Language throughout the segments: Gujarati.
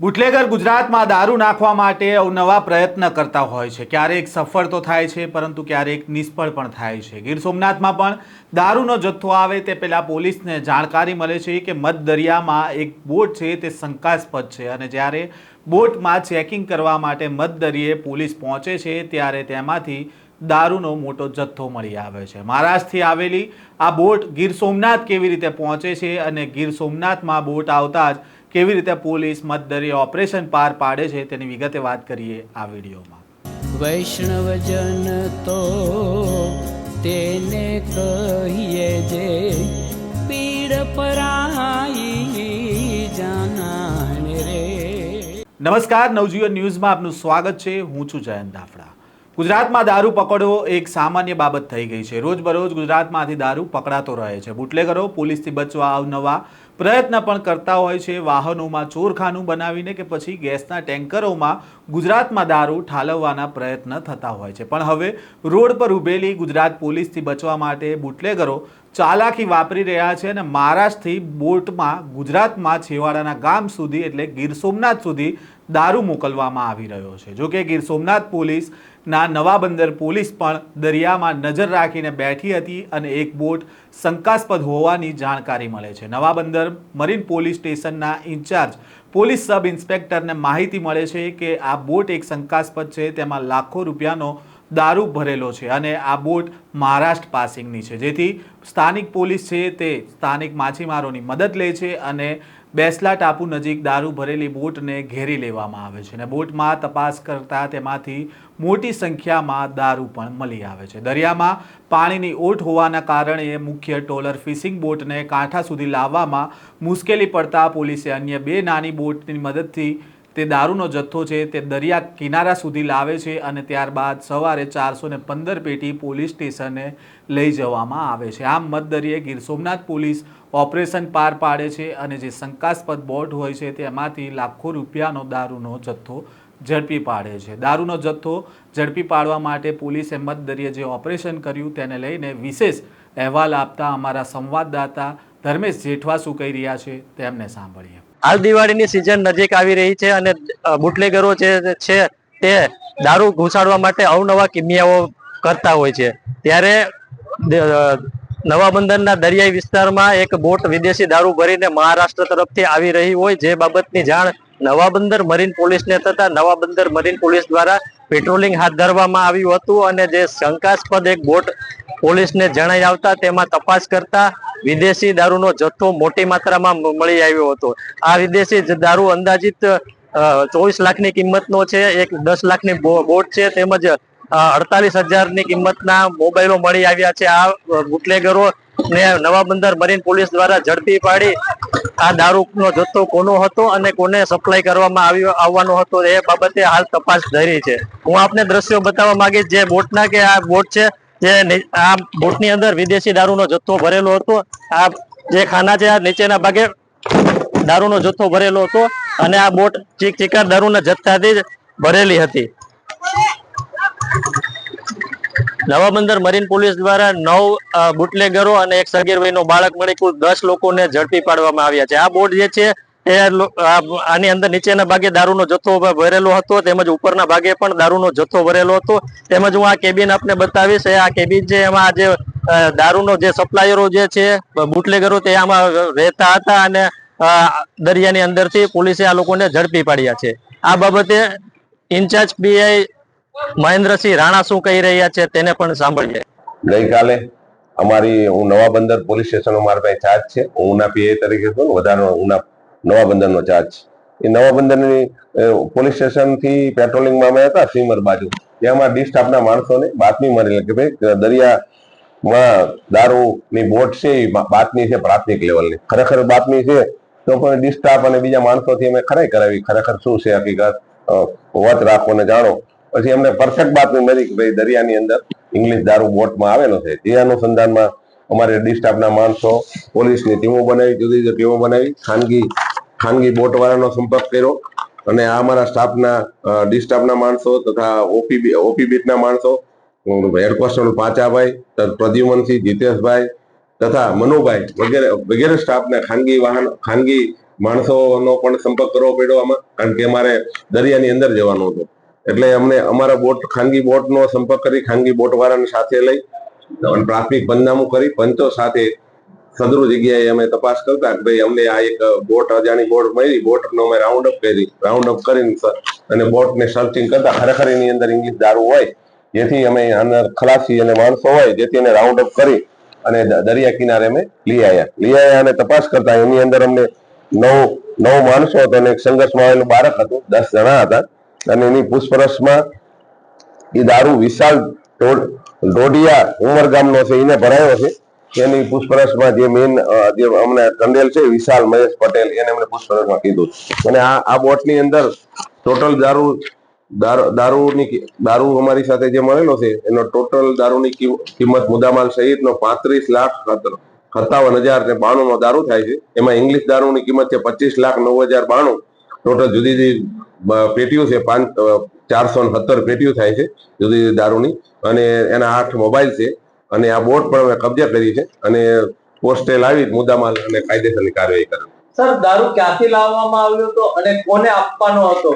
બુટલેગર ગુજરાતમાં દારૂ નાખવા માટે અવનવા પ્રયત્ન કરતા હોય છે. ક્યારેક સફળ તો થાય છે, પરંતુ ક્યારેક નિષ્ફળ પણ થાય છે. ગીર સોમનાથમાં પણ દારૂનો જથ્થો આવે તે પહેલાં પોલીસને જાણકારી મળે છે કે મધ દરિયામાં એક બોટ છે તે શંકાસ્પદ છે અને જ્યારે બોટમાં ચેકિંગ કરવા માટે મધ દરિયે પોલીસ પહોંચે છે ત્યારે તેમાંથી દારૂનો મોટો જથ્થો મળી આવે છે. મહારાષ્ટ્રથી આવેલી આ બોટ ગીર સોમનાથ કેવી રીતે પહોંચે છે અને ગીર સોમનાથમાં બોટ આવતા જ કેવી રીતે પોલીસ મધદરીએ ઓપરેશન પાર પાડે છે તેની વિગતે વાત કરીએ આ વિડીયોમાં. વૈષ્ણવજન તો તેને કહીએ જે પીડ પરાઈ જાનાને રે. નમસ્કાર નવજીવન ન્યૂઝમાં આપનું સ્વાગત છે. હું છું જયંત દાફડા ગુજરાતમાં દારૂ પકડવો એક સામાન્ય બાબત થઈ ગઈ છે. રોજબરોજ ગુજરાતમાંથી દારૂ પકડાતો રહે છે. બુટલેગરો પોલીસથી બચવા અવનવા પ્રયત્ન પણ કરતા હોય છે. વાહનોમાં ચોરખાનું બનાવીને કે પછી ગેસના ટેન્કરોમાં ગુજરાતમાં દારૂ ઠાલવવાના પ્રયત્ન થતા હોય છે. પણ હવે રોડ પર ઊભેલી ગુજરાત પોલીસથી બચવા માટે બુટલેગરો ચાલાકી વાપરી રહ્યા છે અને મહારાષ્ટ્રથી બોટમાં ગુજરાતમાં છેવાડાના ગામ સુધી એટલે ગીર સોમનાથ સુધી દારૂ મોકલવામાં આવી રહ્યો છે. જોકે ગીર સોમનાથ પોલીસના નવા બંદર પોલીસ પણ દરિયામાં નજર રાખીને બેઠી હતી અને એક બોટ શંકાસ્પદ હોવાની જાણકારી મળે છે. નવા બંદર મરીન પોલીસ સ્ટેશનના ઇન્ચાર્જ, પોલીસ સબ ઇન્સ્પેક્ટરને માહિતી મળે છે કે આ બોટ એક શંકાસ્પદ છે, તેમાં લાખો રૂપિયાનો દારૂ ભરેલો છે અને આ બોટ મહારાષ્ટ્ર પાસિંગની છે. જેથી સ્થાનિક પોલીસ છે તે સ્થાનિક માછીમારોની મદદ લે છે અને બેસલા ટાપુ નજીક દારૂ ભરેલી બોટને ઘેરી લેવામાં આવે છે અને બોટમાં તપાસ કરતા તેમાંથી મોટી સંખ્યામાં દારૂ પણ મળી આવે છે. દરિયામાં પાણીની ઓટ હોવાના કારણે મુખ્ય ટોલર ફિશિંગ બોટને કાંઠા સુધી લાવવામાં મુશ્કેલી પડતા પોલીસે અન્ય બે નાની બોટની મદદથી તે દારૂનો જથ્થો છે તે દરિયા કિનારા સુધી લાવે છે અને ત્યારબાદ સવારે ચારસો ને પંદર પેટી પોલીસ સ્ટેશને લઈ જવામાં આવે છે. આમ મધદરિયે ગીર સોમનાથ પોલીસ ઓપરેશન પાર પાડે છે અને જે શંકાસ્પદ બોટ હોય છે તેમાંથી લાખો રૂપિયાનો દારૂનો જથ્થો ઝડપી પાડે છે. દારૂનો જથ્થો ઝડપી પાડવા માટે પોલીસે મધદરિયે જે ઓપરેશન કર્યું તેને લઈને વિશેષ અહેવાલ આપતા અમારા સંવાદદાતા ધર્મેશ જેઠવા શું કહી રહ્યા છે તેમને સાંભળીએ. હાલ દિવાળીની સિઝન નજીક આવી રહી છે અને બુટલેગરો જે છે તે દારૂ ઘૂસાડવા માટે અવનવા કિમિયાઓ કરતા હોય છે. ત્યારે નવા બંદરના દરિયાઈ વિસ્તારમાં એક બોટ વિદેશી દારૂ ભરીને મહારાષ્ટ્ર તરફથી આવી રહી હોય જે બાબતની જાણ નવા બંદર મરીન પોલીસને થતા નવા બંદર મરીન પોલીસ દ્વારા પેટ્રોલિંગ હાથ ધરવામાં આવ્યું હતું અને જે શંકાસ્પદ એક બોટ પોલીસને જણાઈ આવતા, તેમાં તપાસ કરતા વિદેશી દારૂનો જથ્થો મોટી માત્રામાં મળી આવ્યો હતો. આ વિદેશી દારૂ અંદાજિત ચોવીસ લાખની કિંમતનો છે, એક દસ લાખની બોટ છે, તેમજ અડતાલીસ હજારની કિંમતના મોબાઈલો મળી આવ્યા છે. આ બુટલેગરો ને નવા બંદર મરીન પોલીસ દ્વારા ઝડપી પાડી આ દારૂનો જથ્થો કોનો હતો અને કોને સપ્લાય કરવામાં આવ્યો, આવવાનો હતો, એ બાબતે હાલ તપાસ ધરી છે. હું આપને દ્રશ્યો બતાવવા માંગીશ જે બોટના કે આ બોટ છે જે આ બોટની અંદર વિદેશી દારૂનો જથ્થો ભરેલો હતો. આ જે ખાના છે, આ નીચેના ભાગે દારૂનો જથ્થો ભરેલો હતો અને આ બોટ ચીક ચીકાર દારૂના જથ્થાથી જ ભરેલી હતી. નવા બંદર મરીન પોલીસ દ્વારા નવ બુટલેગરો અને એક સગીર વયનો બાળક મળી કુલ દસ લોકોને ઝડપી પાડવામાં આવ્યા છે. આ બોટ જે છે આની અંદર નીચેના ભાગે દારૂનો જથ્થો ભરેલો હતો, તેમજ ઉપરના ભાગે પણ દારૂનો જથ્થો ભરેલો હતો. તેમજ હું આ કેબિન આપને બતાવીશ આ કેબિન છે, એમાં જે દારૂનો જે સપ્લાયરો જે છે બુટલેગરો તે આમાં રહેતા હતા અને દરિયાની અંદરથી પોલીસે આ લોકોને ઝડપી પાડ્યા છે. આ બાબતે ઇન્ચાર્જ પીઆઈ મહેન્દ્રસિંહ રાણા શું કહી રહ્યા છે તેને પણ સાંભળીએ. ગઈકાલે અમારી, હું નવા બંદર પોલીસ સ્ટેશનનો મારા પાસે ચાર્જ છે. હું ઉના પીઆઈ તરીકે છું વધારે ઉના નવા બંદરનો ચાર્જ એ નવા બંદરની પોલીસ સ્ટેશનથી પેટ્રોલિંગમાં અમે હતા, સીમર બાજુ. ત્યાં અમારા ડી સ્ટાફના માણસોને બાતમી મળેલી કે ભાઈ દરિયામાં દારૂની બોટ છે, એ બાતમી છે, પ્રાથમિક લેવલની. ખરેખર બાતમી છે, તો પણ ડી સ્ટાફ અને બીજા માણસોથી અમે ખરાઈ કરાવી. ખરેખર શું છે હકીકત? વત રાખો ને જાણો. પછી અમને પરફેક્ટ બાતમી મળી કે ભાઈ, દરિયાની અંદર ઇંગ્લિશ દારૂ બોટમાં આવેલો છે. જે અનુસંધાનમાં અમારે ડિસ્ટાફના માણસો, પોલીસની ટીમો બનાવી, જુદી જુદી ટીમો બનાવી, ખાનગી ખાનગી બોટવાળાનો સંપર્ક કર્યો. અને આ અમારા સ્ટાફના ડિસ્ટાફના માણસો તથા ઓપી ઓપી બીટના માણસો હેડ કોન્સ્ટેબલ પાંચાભાઈ પ્રદ્યુમનસિંહ, જીતેશભાઈ, તથા મનુભાઈ વગેરે વગેરે સ્ટાફને ખાનગી વાહન, ખાનગી માણસોનો પણ સંપર્ક કરવો પડ્યો આમાં, કારણ કે અમારે દરિયાની અંદર જવાનું હતું. એટલે અમને અમારા બોટ, ખાનગી બોટનો સંપર્ક કરી ખાનગી બોટવાળાને સાથે લઈ પ્રાથમિક બંધનામું કરી પંચો સાથે સદરુ જગ્યાએ અમે તપાસ કરતા કે ભાઈ અમને આ એક બોટ અજાણી બોટ મળી. બોટનો અમે રાઉન્ડ અપ કરી રાઉન્ડ અપ કરીને અને બોટને સર્ચિંગ કરતા ખરેખર એની અંદર ઇંગ્લિશ દારૂ હોય, જેથી અમે અંદર ખલાસી અને માણસો હોય, જેથી એને રાઉન્ડ અપ કરી અને દરિયા કિનારે અમે લઈ આવ્યા લઈ આવ્યા અને તપાસ કરતા એની અંદર અમને નવ નવ માણસો હતો અને એક સંઘર્ષમાં આવેલું બાળક હતું, દસ જણા હતા. અને એની પૂછપરછમાં એ દારૂ વિશાલ ટો- ઉમર ગામનો છે, એને ભરાયો છે. એની પૂછપરછમાં જે મેઇન જે અમને કંડેલ છે વિશાલ મહેશ પટેલ, એને અમને પૂછપરછમાં કીધું અને આ આ બોટની અંદર ટોટલ દારૂ દારૂ, દારૂની દારૂ અમારી સાથે જે મળેલો છે, એનો ટોટલ દારૂની કિંમ- કિંમત મુદ્દામાલ સહિતનો પાંત્રીસ લાખ સત્તાવન હજાર ને બાણું નો દારૂ થાય છે. એમાં ઇંગ્લિશ દારૂની કિંમત છે પચીસ લાખ નવ હજાર બાણું. ટોટલ જુદી જુદી પેટીઓ છે, પાંચ ચારસો ને સત્તર પેટીઓ થાય છે જુદી જુદી દારૂની. અને એના આઠ મોબાઈલ છે. અને આ બોટ પણ અમે કબજે કરી છે. અને પોસ્ટે લાવી મુદ્દામાલ અને કાયદેસરની કાર્યવાહી કરી સર દારૂ ક્યાંથી લાવવામાં આવ્યો હતો અને કોને આપવાનો હતો?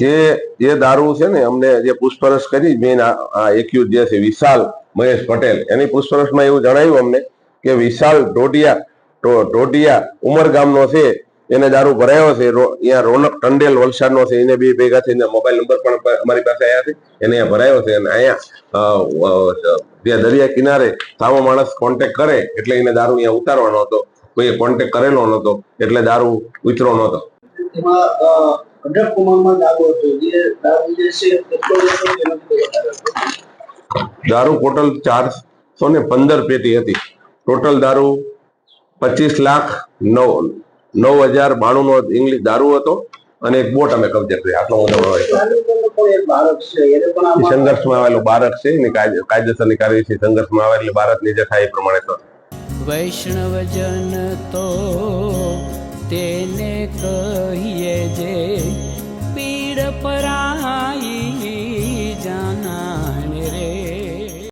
જે જે દારૂ છે ને અમને જે પૂછપરછ કરી મેન આ એક્યુઝ જે છે વિશાલ મહેશ પટેલ એની પૂછપરછમાં એવું જણાવ્યું અમને કે વિશાલ ઢોઢિયા ઢોઢિયા ઉમરગામનો છે. એને દારૂ ભરાયો છે અહીંયા રોનક ટંડેલ વલસાડનો છે એને બે ભેગા થઈને મોબાઈલ નંબર પણ અમારી પાસે આવ્યા છે એને અહીંયા ભરાયો છે અને અહીંયા જે દરિયા કિનારે સામો માણસ કોન્ટેક કરે એટલે એને દારૂ અહીંયા ઉતારવાનો હતો કોઈએ કોન્ટેક કરેલો નહોતો એટલે દારૂ ઉતરો નહોતો. હતો. દારૂ ટોટલ ચારસો ને પંદર પેટી હતી. ટોટલ દારૂ પચીસ લાખ નવ નવ હજાર બાણું નો ઇંગ્લિશ દારૂ હતો અને એક બોટ અમે કબજે કરી આટલો મોટો સંઘર્ષમાં આવેલું બાળક છે, એની કાયદે- કાયદેસરની કાર્યવાહી સંઘર્ષમાં આવેલી બાળકની જે થાય એ પ્રમાણે થશે. વૈષ્ણવજન તો તેને કહીએ જે પીડ પરા